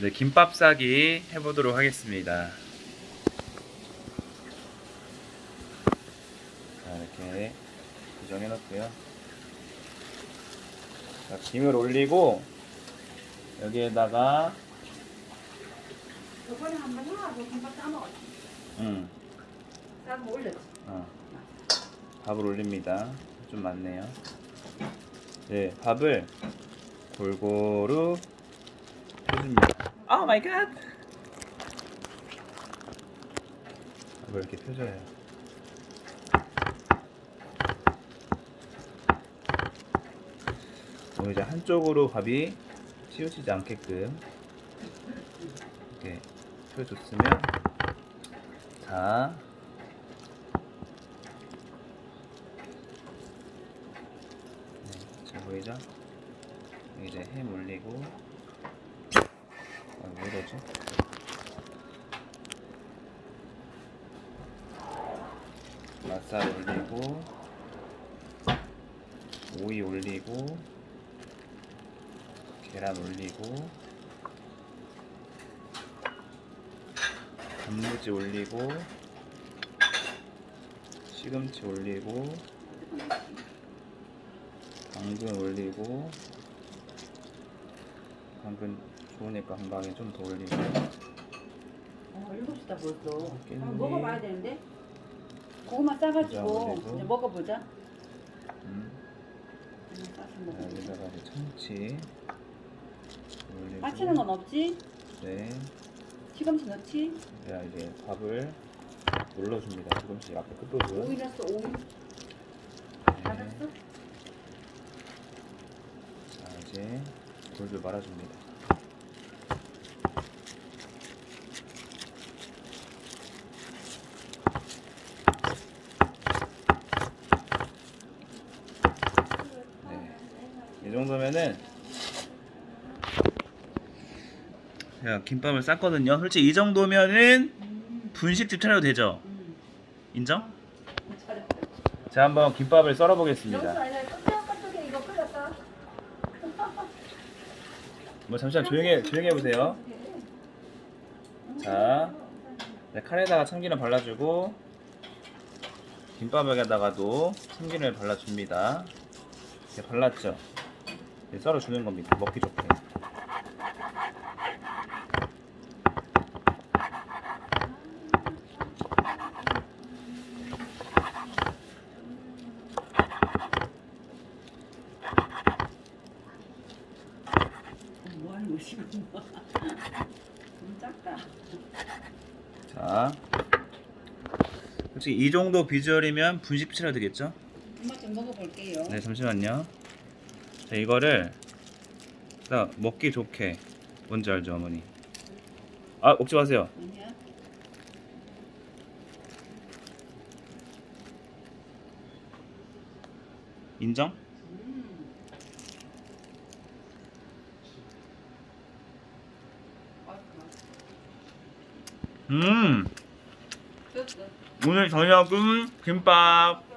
네, 김밥 싸기 해보도록 하겠습니다. 자, 이렇게 고정해 놓고요. 자, 김을 올리고 여기에다가 저번에 한번 하고 김밥 싸먹었지. 음, 싸고 올렸지. 어, 밥을 올립니다. 좀 많네요. 네, 밥을 골고루. 오 마이 갓! 밥을 이렇게 펴줘요. 그리고 이제 한쪽으로 밥이 치우치지 않게끔 이렇게 펴줬으면 자 네, 잘 보이죠? 이제 햄 올리고 아, 왜 이러지? 맛살 올리고 오이 올리고 계란 올리고 단무지 올리고 시금치 올리고 당근 올리고 당근 좋으니까 한 방에 좀 더 올리고 어, 일곱 시다 벌써. 깻잎. 한번 먹어봐야 되는데. 고구마 싸가지고. 이제 먹어보자. 음, 음, 싸서. 여기다가 이제 참치 올리고 빠치는 건 없지? 네 시금치 넣지? 제가 이제 밥을 눌러줍니다 조금씩 앞에 끝부분 넣었어, 오이. 네. 알았어? 자 이제 돌돌 말아줍니다 이 정도면은 제가 김밥을 쌌거든요 솔직히 이 정도면은 분식집 차려도 되죠? 음. 인정? 제가 한번 김밥을 썰어 보겠습니다. 뭐 잠시만 조용히 조용히 해보세요 자 네, 카레에다가 참기름 발라주고 김밥에다가도 참기름을 발라줍니다 이렇게 발랐죠 썰어주는 겁니다 먹기 좋게 뭐 하는 것이고. 너무 작다. 자 솔직히 이 정도 비주얼이면 분식 치러 되겠죠? 엄마 좀 먹어볼게요. 네 잠시만요 자 이거를 딱 먹기 좋게 뭔지 알죠 어머니 아 먹지 마세요 아니야? 인정? 음. 맛있다. 음. 오늘 저녁은 김밥